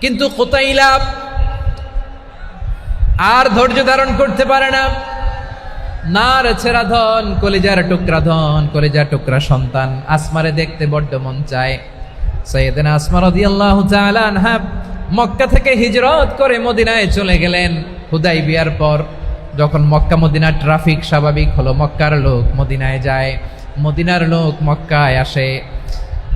কিন্তু কোতাইলা আর ধৈর্য ধারণ করতে পারে না। না ছেড়া ধন, কলিজার টুকরা ধন, কলিজার টুকরা সন্তান, আসমারে দেখতে বড্ড মন চায়। সৈয়দিন আসমা রাদিয়াল্লাহু তাআলা আনহা মক্কা থেকে হিজরত করে মদিনায় চলে গেলেন হুদাই বিয়ার পর। যখন মক্কা মদিনার ট্রাফিক স্বাভাবিক হলো, মক্কার লোক মদিনায় যায়। মদিনার লোক মক্কায় আসে।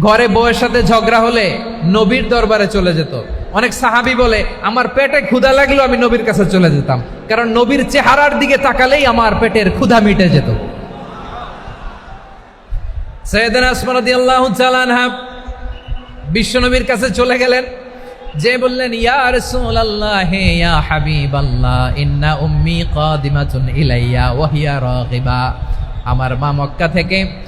ঘরে বউয়ের সাথে ঝগড়া হলে নবীর দরবারে চলে যেত। অনেক সাহাবি বলে, আমার পেটে ক্ষুধা লাগল, আমি নবীর কাছে চলে যেতাম। কারণ নবীর চেহারার দিকে তাকালেই আমার পেটের ক্ষুধা মিটে যেত। সৈয়দিন আসমানদি আল্লাহ চালানহা বিশ্বনবীর কাছে চলে গেলেন। যে বললেন, ইয়া রাসূলুল্লাহ হে ইয়া হাবিবাল্লাহ, ইন্না উম্মি কাদিমাতুন ইলাইয়া, ওয়া হিয়া রাগিবা। আমার মা মক্কা থেকে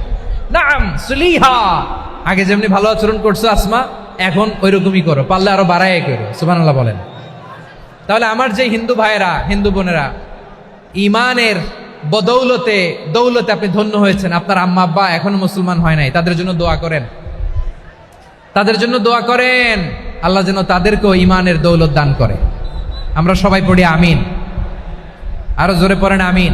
নাম সুলিহা। আগে যেমনি ভালো আচরণ করছ আসমা, এখন ওই রকমই করো, পারলে আরও বাড়াই করো, সুবহানাল্লাহ বলেন। তাহলে আমার যে হিন্দু ভাইয়েরা, হিন্দু বোনেরা ইমানের বদৌলতে, দৌলতে আপনি ধন্য হয়েছেন, আপনার আম্মা, আব্বা এখনও মুসলমান হয় নাই, তাদের জন্য দোয়া করেন। তাদের জন্য দোয়া করেন, আল্লাহ যেন তাদেরকেও ইমানের দৌলত দান করে। আমরা সবাই পড়ি আমিন। আরও জোরে পড়েন আমিন।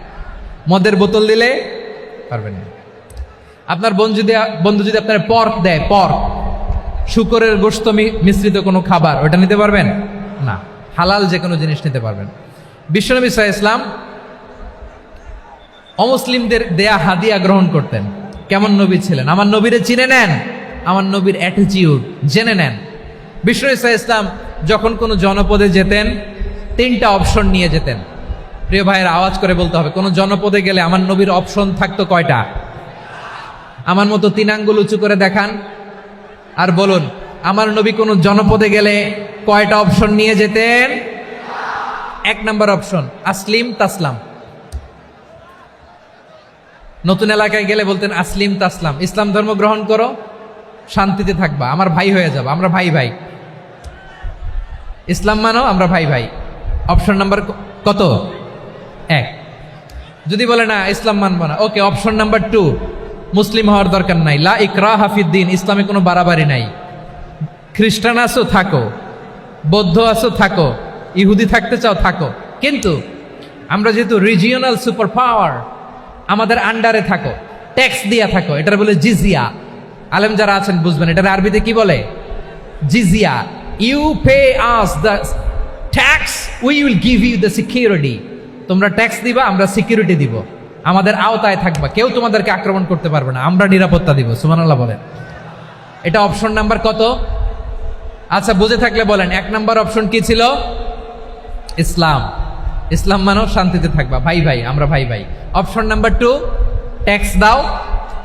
মদের বোতল দিলে পারবেন না। আপনার বন্ধু যদি বন্ধু যদি আপনার পর্ক দেয় পর্ক শুকরের গোস্ত মিশ্রিত কোনো খাবার, ওটা নিতে পারবেন? না, হালাল যে কোনো জিনিস নিতে পারবেন। বিশ্বনবী সাহা ইসলাম অমুসলিমদের দেয়া হাদিয়া গ্রহণ করতেন। কেমন নবী ছিলেন? আমার নবীরে চিনে নেন, আমার নবীর অ্যাটিচিউড জেনে নেন। বিশ্বনবী সাহা ইসলাম যখন কোনো জনপদে যেতেন, তিনটা অপশন নিয়ে যেতেন। প্রিয় ভাইয়ের আওয়াজ করে বলতে হবে, কোনো জনপদে গেলে আমার নবীর অপশন থাকতো কয়টা? আমার মতো তিন আঙ্গুল উঁচু করে দেখান আর বলুন, আমার নবী কোনো জনপদে গেলে কয়টা অপশন নিয়ে যেতেন? এক নম্বর অপশন, আসলিম তাসলাম। নতুন এলাকায় গেলে বলতেন, আসলিম তাসলাম। ইসলাম ধর্ম গ্রহণ করো, শান্তিতে থাকবা, আমার ভাই হয়ে যাব, আমরা ভাই ভাই। ইসলাম মানো, আমরা ভাই ভাই। অপশন নাম্বার কত? এক। যদি বলে না, ইসলাম মানবো না। Okay, option number two. মুসলিম হওয়ার দরকার নাই। লা ইকরা হাফিদ্দিন ইসলামে কোনো বাড়াবাড়ি নাই। খ্রিস্টান আছো, থাকো। বৌদ্ধ আছো, থাকো। ইহুদি থাকতে চাও, থাকো। কিন্তু আমরা যেহেতু রিজিওনাল সুপার পাওয়ার আমাদের আন্ডারে থাকো। ট্যাক্স দিয়া থাকো। এটার বলে জিজিয়া। আলেম যারা আছেন, বুঝবেন। এটার আরবিতে কি বলে? জিজিয়া। You pay us the tax we will give you the security তোমরা ট্যাক্স দিবা, আমরা সিকিউরিটি দিব। আমাদের আওতায় থাকবা। কেউ তোমাদেরকে আক্রমণ করতে পারবে না। আমরা নিরাপত্তা দিব। সুমানাল্লাহ বলেন। এটা অপশন নাম্বার কত? আচ্ছা বুঝে থাকলে বলেন। এক নাম্বার অপশন কি ছিল? ইসলাম। ইসলাম মানেও শান্তিতে থাকবা। ভাই ভাই, আমরা ভাই ভাই। অপশন নাম্বার টু ট্যাক্স দাও,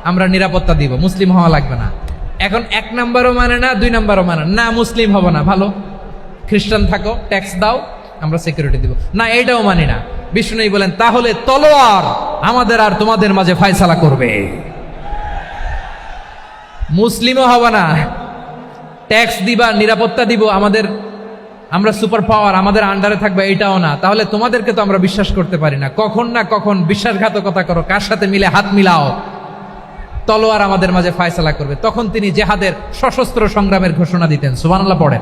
আমরা নিরাপত্তা দিব। মুসলিম হওয়া লাগবে না। এখন এক নাম্বারও মানে না, দুই নাম্বারও মানে না। না, মুসলিম হব না। ভালো? খ্রিস্টান থাকো ট্যাক্স দাও। আমরা সিকিউরিটি দিব। না, এটাও মানি না। বিষ্ণু বলেন, তাহলে তলোয়ার আমাদের আর তোমাদের মাঝে ফায়সালা করবে। মুসলিমও হব না। ট্যাক্স দিবা, নিরাপত্তা দিব, আমাদের, আমরা সুপার পাওয়ার, আমাদের আন্ডারে থাকবে, এটাও না। তাহলে তোমাদেরকে তো আমরা বিশ্বাস করতে পারি না। কখন না কখন বিশ্বাসঘাতকতা করো, কার সাথে মিলে হাত মিলাও। তলোয়ার আমাদের মাঝে ফায়সালা করবে। তখন তিনি জেহাদের সশস্ত্র সংগ্রামের ঘোষণা দিতেন। সুবহানাল্লাহ, পড়েন।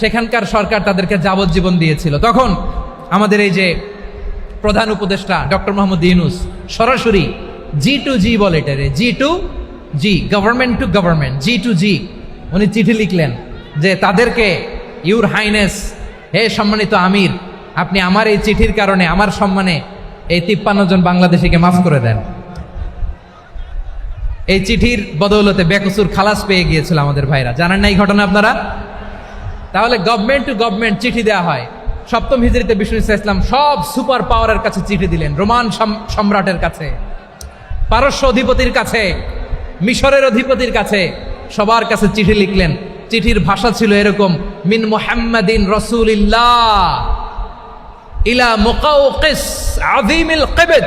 সেখানকার সরকার তাদেরকে যাবজ্জীবন দিয়েছিল। তখন আমাদের এই যে প্রধান উপদেষ্টা ডক্টর মোহাম্মদ ইউনুস সরাসরি জি টু জি বলে এটারে G to G government to government G to G উনি চিঠি লিখলেন যে তাদেরকে ইউর হাইনেস, হে সম্মানিত আমির, আপনি আমার এই চিঠির কারণে আমার সম্মানে এই তিপ্পান্ন জন বাংলাদেশিকে মাফ করে দেন। এই চিঠির বদৌলতে বেকসুর খালাস পেয়ে গিয়েছিল আমাদের ভাইরা। জানেন না এই ঘটনা আপনারা? তাহলে গভর্নমেন্ট টু গভর্নমেন্ট চিঠি দেওয়া হয়। সপ্তম হিজড়িতে বিষ্ণু ইসলাম সব সুপার পাওয়ারের কাছে চিঠি দিলেন, রোমান সম্রাটের কাছে, পারস্য অধিপতির কাছে, মিশরের অধিপতির কাছে, সবার কাছে চিঠি লিখলেন। চিঠির ভাষা ছিল এরকম, মিন মুহাম্মাদিন রসুলিল্লাহ ইলা মুকাউকিস আযীমিল কিবত।